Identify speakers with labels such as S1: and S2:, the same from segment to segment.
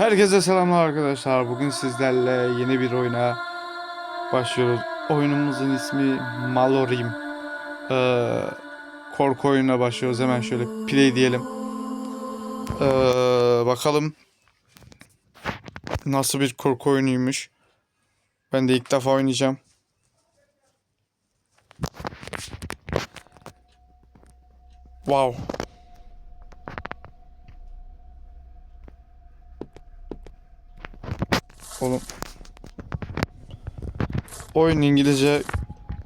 S1: Herkese selamlar arkadaşlar. Bugün sizlerle yeni bir oyuna başlıyoruz. Oyunumuzun ismi Malorim. Ee, korku oyununa başlıyoruz. Hemen şöyle play diyelim. Ee, bakalım nasıl bir korku oyunuymuş. Ben de ilk defa oynayacağım. Wow. Oğlum. Oyun İngilizce,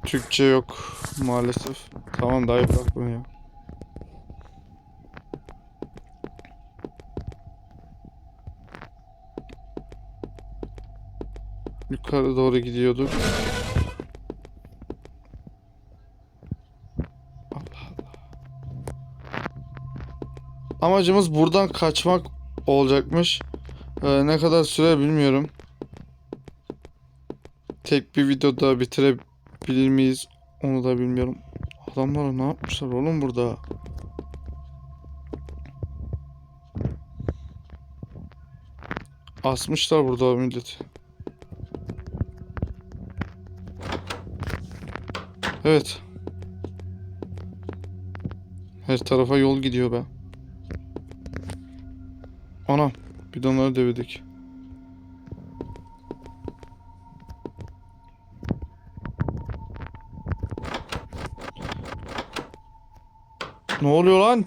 S1: Türkçe yok maalesef. Tamam daha bırak bunu ya. Yukarı doğru gidiyorduk. Allah Allah. Amacımız buradan kaçmak olacakmış. Ee, ne kadar süre bilmiyorum. Tek bir videoda bitirebilir miyiz? Onu da bilmiyorum. Adamlar ne yapmışlar oğlum burada? Asmışlar burada milleti. Evet. Her tarafa yol gidiyor be. Anam. Bidonları devirdik. Ne oluyor lan?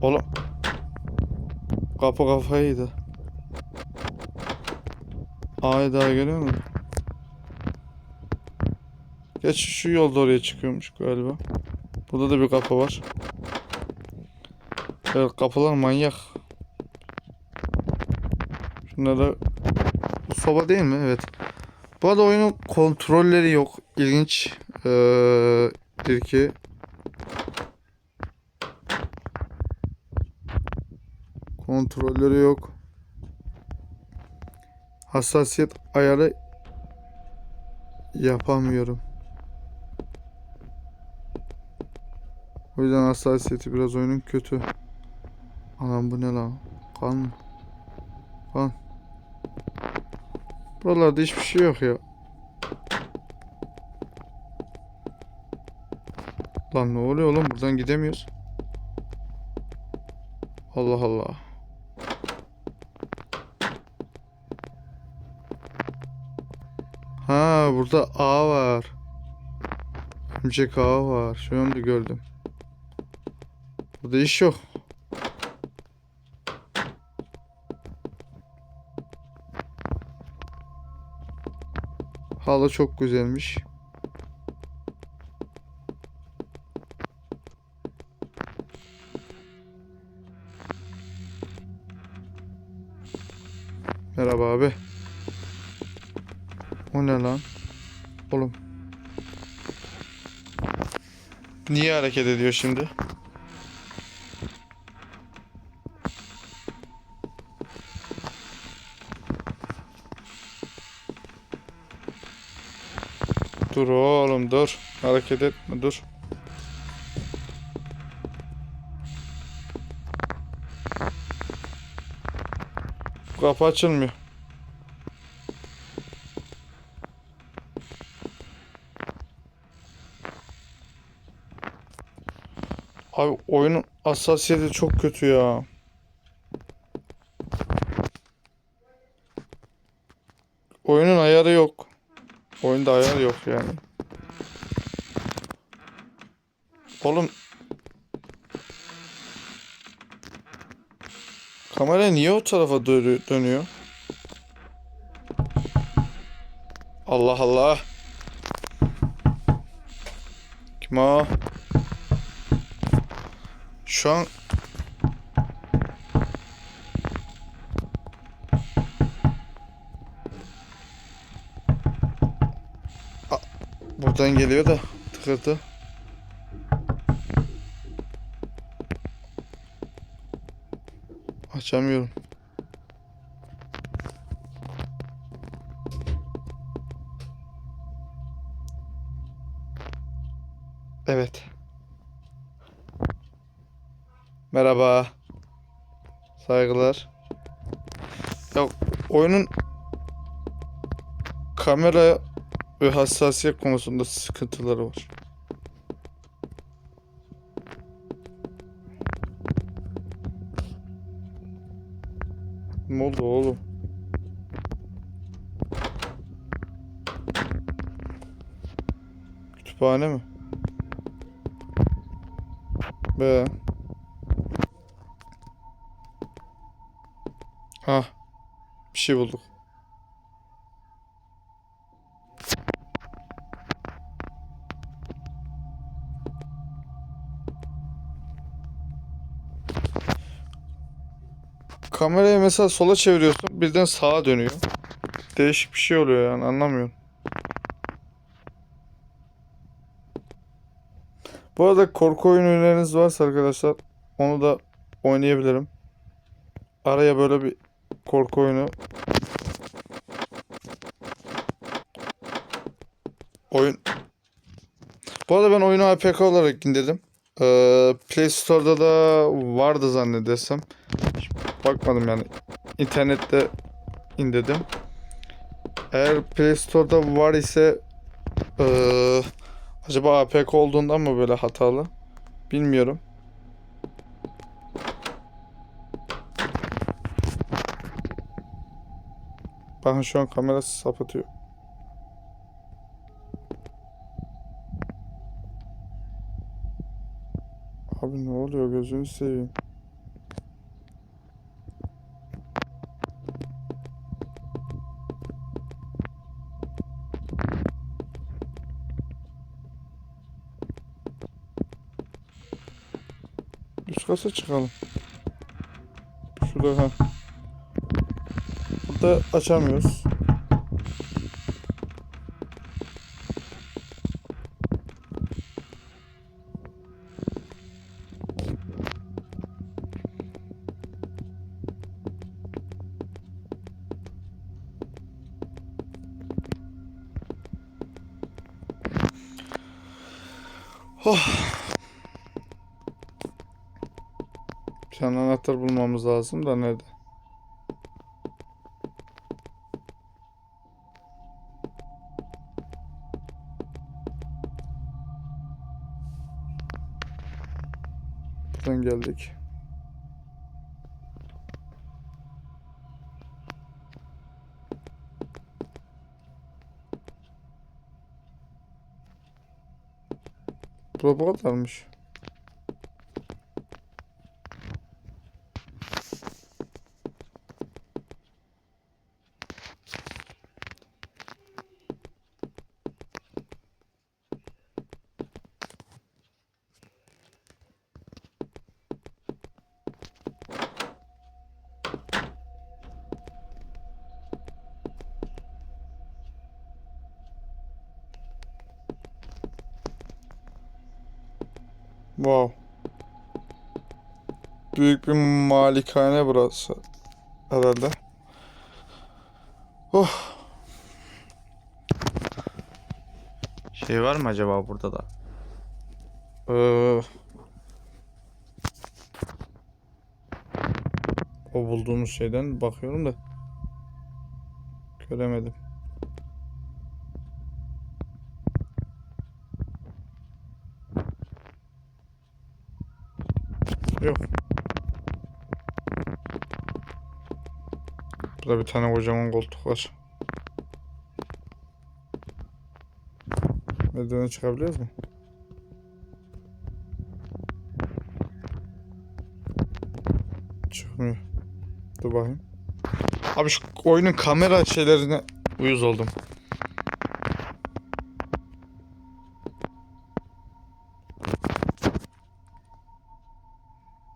S1: Oğlum. Kapı kafayı yedi. Ay daha geliyor mu? Geç şu yolda oraya çıkıyormuş galiba. Burada da bir kapı var. Evet kapılar manyak. Şunlara... Bu soba değil mi? Evet. Bu arada oyunun kontrolleri yok. İlginç. Ee, bir ki. Kontrolleri yok. Hassasiyet ayarı yapamıyorum. O yüzden hassasiyeti biraz oyunun kötü. Anam bu ne lan? Kan mı? Kan. Buralarda hiçbir şey yok ya. Lan ne oluyor oğlum? Buradan gidemiyoruz. Allah Allah. Ha burada ağ var. Örümcek ağı var. Şu anda gördüm. Burada iş yok. Halı çok güzelmiş. Merhaba abi. O ne lan? Oğlum. Niye hareket ediyor şimdi? Dur oğlum dur. Hareket etme dur. Kapı açılmıyor. Abi oyunun hassasiyeti çok kötü ya. Oyunun ayarı yok. Oyunda ayar yok yani. Oğlum Kamera niye o tarafa dönü- dönüyor? Allah Allah. Kim o? Şu an Buradan geliyor da tıkırtı. Açamıyorum. Evet. Merhaba. Saygılar. Ya oyunun kamera ve hassasiyet konusunda sıkıntıları var. Ne oldu oğlum? Kütüphane mi? Be. Ha. Bir şey bulduk. Kamerayı mesela sola çeviriyorsun birden sağa dönüyor. Değişik bir şey oluyor yani anlamıyorum. Bu arada korku oyun öneriniz varsa arkadaşlar onu da oynayabilirim. Araya böyle bir korku oyunu oyun Bu arada ben oyunu APK olarak indirdim. Ee, Play Store'da da vardı zannedersem. Bakmadım yani. İnternette indirdim. Eğer Play Store'da var ise ee, acaba APK olduğundan mı böyle hatalı? Bilmiyorum. Bakın şu an kamera sapıtıyor. Abi ne oluyor gözünü seveyim. Kata çıkalım. Şurada ha. Burada açamıyoruz. Oh. Tane anahtar bulmamız lazım da nerede? Buradan geldik. Bura bu. Wow. Büyük bir malikane burası. Herhalde. Oh.
S2: Şey var mı acaba burada da?
S1: Ee, o bulduğumuz şeyden bakıyorum da göremedim. Yok. Burada bir tane kocaman koltuk var. Merdivene çıkabiliyoruz mu? Çıkmıyor. Dur bakayım. Abi şu oyunun kamera şeylerine uyuz oldum.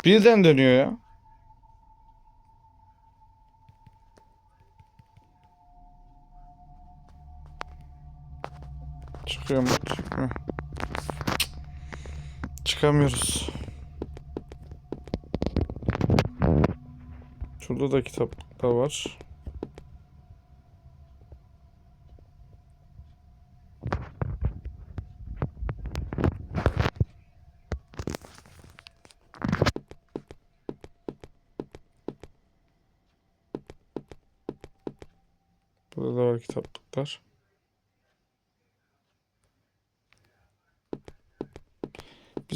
S1: Birden dönüyor ya. Çıkıyor mu? Çıkmıyor. Çıkamıyoruz. Şurada da kitaplıklar var. Burada da var kitaplıklar.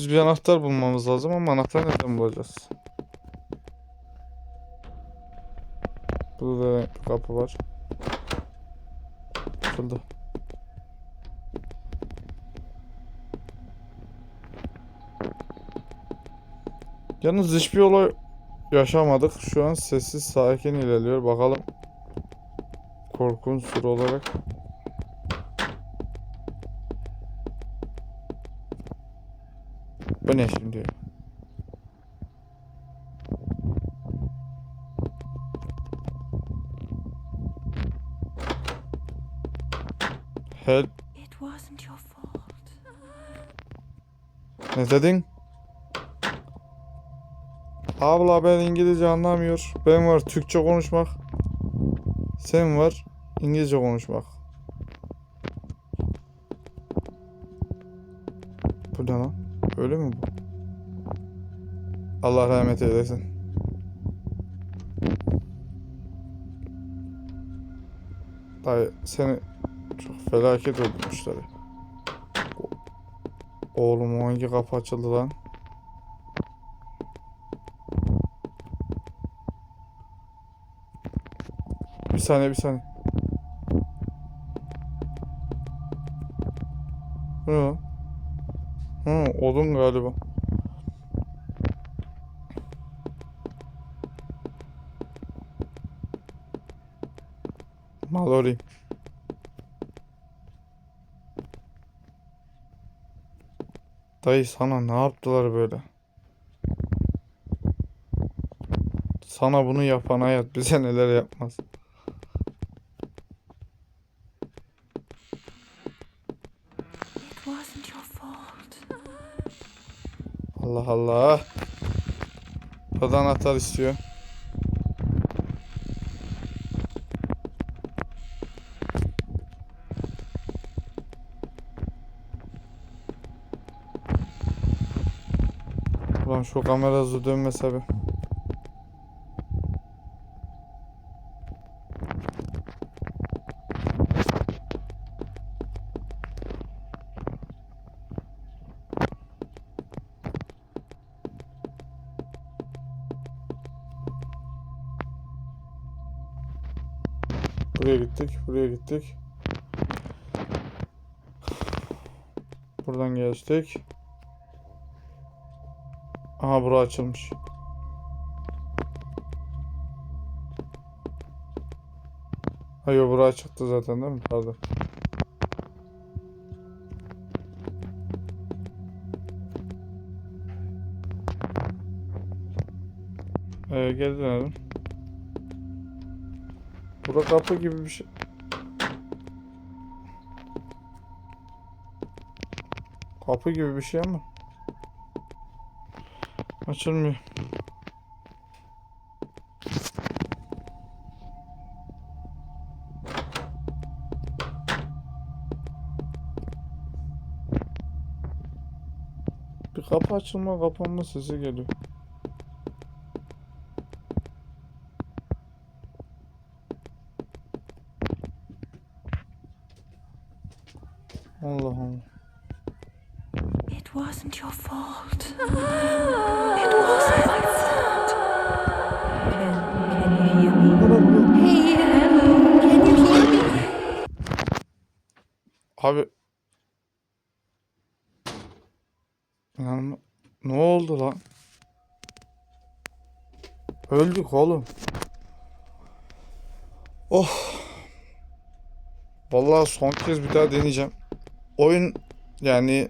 S1: Biz bir anahtar bulmamız lazım ama anahtar nereden bulacağız? Burada da kapı var. Açıldı. Yalnız hiçbir olay yaşamadık. Şu an sessiz sakin ilerliyor. Bakalım korku unsuru olarak. Bu ne şimdi? Help.
S3: It wasn't your fault.
S1: Ne dedin? Abla ben İngilizce anlamıyor. Ben var Türkçe konuşmak. Sen var İngilizce konuşmak. Allah rahmet eylesin. Dayı seni çok felaket öldürmüşler. Oğlum hangi kapı açıldı lan? Bir saniye bir saniye. Ne? Hı, odun galiba. Mallory. Dayı sana ne yaptılar böyle? Sana bunu yapan hayat bize neler yapmaz. Allah Allah. O da anahtar istiyor. Şu kamera hızlı dönmese bir. Buraya gittik, buraya gittik. Buradan geçtik. Aha bura açılmış. Hayır bura açıktı zaten değil mi? Pardon. Ee, geri dönelim. Bura kapı gibi bir şey. Kapı gibi bir şey ama. Açılmıyor. Bir kapı açılma kapanma sesi geliyor. Allah Allah.
S3: It wasn't your fault. It wasn't my fault. Can, can you hear me? Hey, hello. Can you hear me?
S1: Abi. İnanma. Ne oldu lan? Öldük oğlum. Oh. Vallahi son kez bir daha deneyeceğim. Oyun yani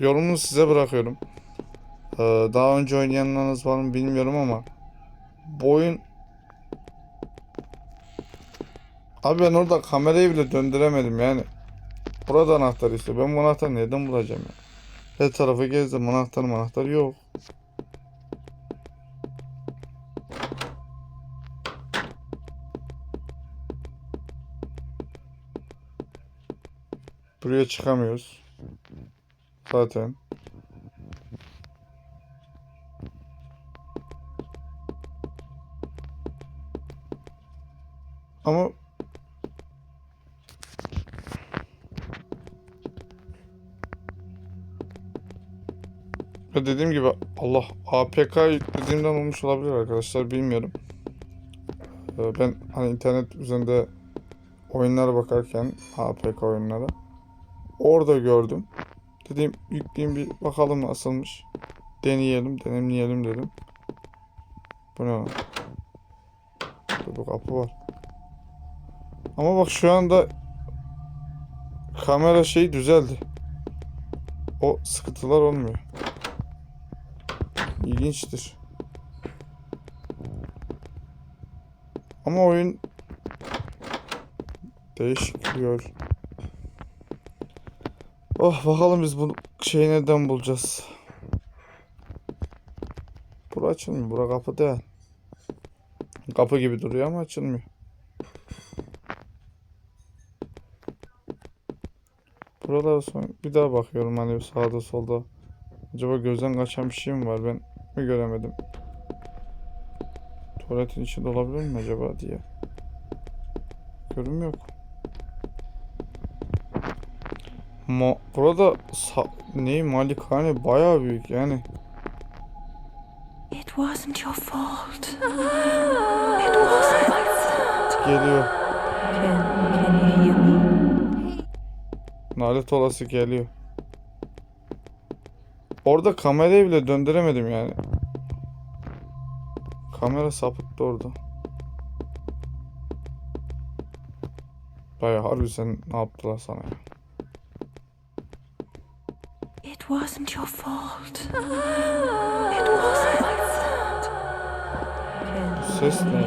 S1: yorumunu size bırakıyorum. Ee, daha önce oynayanlarınız var mı bilmiyorum ama bu oyun Abi ben orada kamerayı bile döndüremedim yani. Burada anahtar istiyor. Ben bu anahtarı nereden bulacağım ya? Her tarafı gezdim. Anahtar anahtar yok. Buraya çıkamıyoruz. Zaten. Ama Ve dediğim gibi Allah APK yüklediğimden olmuş olabilir arkadaşlar bilmiyorum. Ee, ben hani internet üzerinde oyunlara bakarken APK oyunlara orada gördüm. Dedim yükleyeyim bir bakalım nasılmış. Deneyelim, deneyimleyelim dedim. Bu ne lan? Burada bir kapı var. Ama bak şu anda kamera şeyi düzeldi. O sıkıntılar olmuyor. İlginçtir. Ama oyun değişik diyor. Oh bakalım biz bu şeyi neden bulacağız. Bura açılmıyor. Bura kapı değil. Kapı gibi duruyor ama açılmıyor. Buralara son bir daha bakıyorum hani sağda solda. Acaba gözden kaçan bir şey mi var ben mi göremedim? Tuvaletin içinde olabilir mi acaba diye. Görüm yok. Ma burada ne malikane bayağı büyük yani.
S3: It wasn't your fault. It wasn't my fault.
S1: Geliyor. Nalet olası geliyor. Orada kamerayı bile döndüremedim yani. Kamera sapıttı orada. Bayağı harbi sen ne yaptılar sana ya.
S3: It wasn't your fault. It wasn't my fault.
S1: Ses ne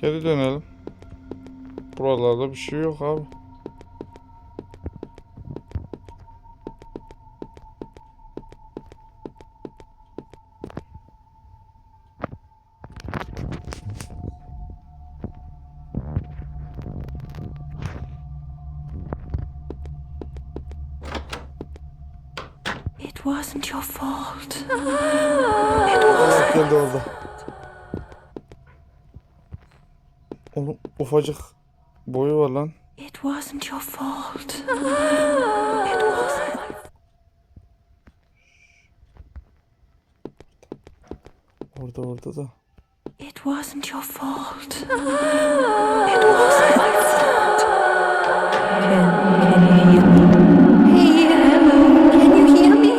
S1: Geri dönelim. Buralarda bir şey yok abi. Ufacık boyu var lan.
S3: It wasn't your fault. It wasn't
S1: Orada orada da.
S3: It wasn't your fault. It wasn't my fault. Can, can you hear me? Hey, hello. Can you hear me?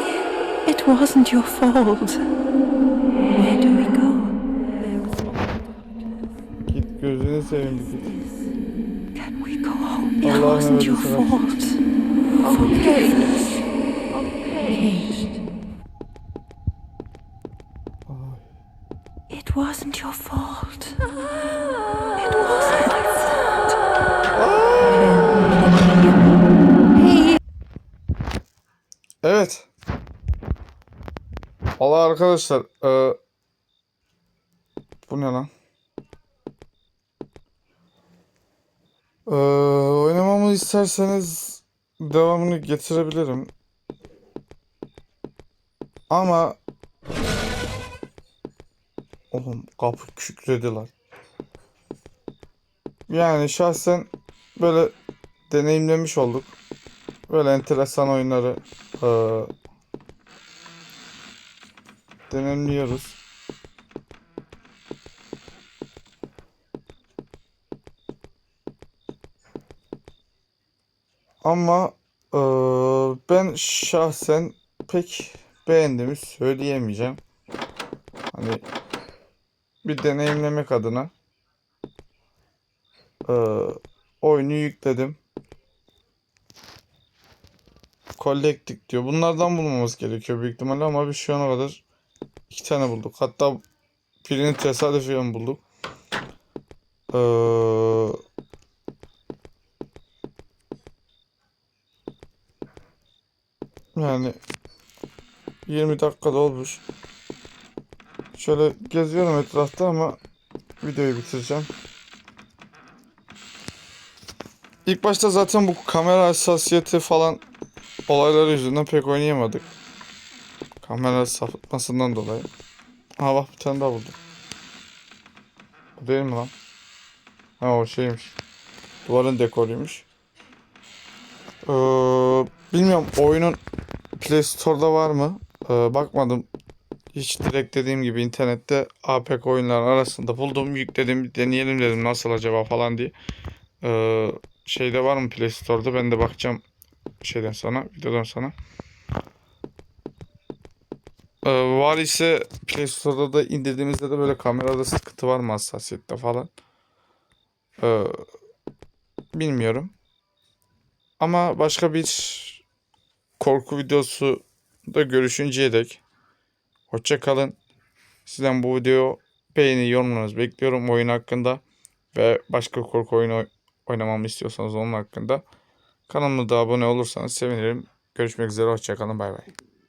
S3: It wasn't your fault.
S1: Git gözünü seveyim bir git.
S3: Can we go home? It
S1: Allah'ın
S3: wasn't your
S1: emri sana.
S3: fault. Okay. Okay. It wasn't your fault. It wasn't my fault. Can, can you hear me? Hey,
S1: Evet. Allah arkadaşlar. eee, bu ne lan? Eee, oynamamı isterseniz devamını getirebilirim. Ama Oğlum kapı kükredi lan. Yani şahsen böyle deneyimlemiş olduk. Böyle enteresan oyunları eee deneyimliyoruz. Ama eee, ben şahsen pek beğendiğimi söyleyemeyeceğim. Hani bir deneyimlemek adına eee, oyunu yükledim. Collecting diyor. Bunlardan bulmamız gerekiyor büyük ihtimalle ama biz şu ana kadar iki tane bulduk. Hatta birini tesadüfen bulduk. Ee, yani 20 dakikada olmuş. Şöyle geziyorum etrafta ama videoyu bitireceğim. İlk başta zaten bu kamera hassasiyeti falan olayları yüzünden pek oynayamadık. Kamera sapıtmasından dolayı. Ha bak bir tane daha buldum. Bu değil mi lan? Ha o şeymiş. Duvarın dekoruymuş. Ee, bilmiyorum oyunun Play Store'da var mı? Ee, bakmadım. Hiç direkt dediğim gibi internette APK oyunlar arasında buldum. Yükledim. Deneyelim dedim nasıl acaba falan diye. Ee, şeyde var mı Play Store'da? Ben de bakacağım şeyden sonra, videodan sonra. Ee, var ise Play Store'da da indirdiğimizde de böyle kamerada sıkıntı var mı hassasiyette falan. Ee, bilmiyorum. Ama başka bir korku videosu da görüşünceye dek hoşça kalın. Sizden bu video beğeni yorumlarınızı bekliyorum oyun hakkında ve başka korku oyunu oy- oynamamı istiyorsanız onun hakkında. Kanalıma da abone olursanız sevinirim. Görüşmek üzere hoşça kalın bay bay.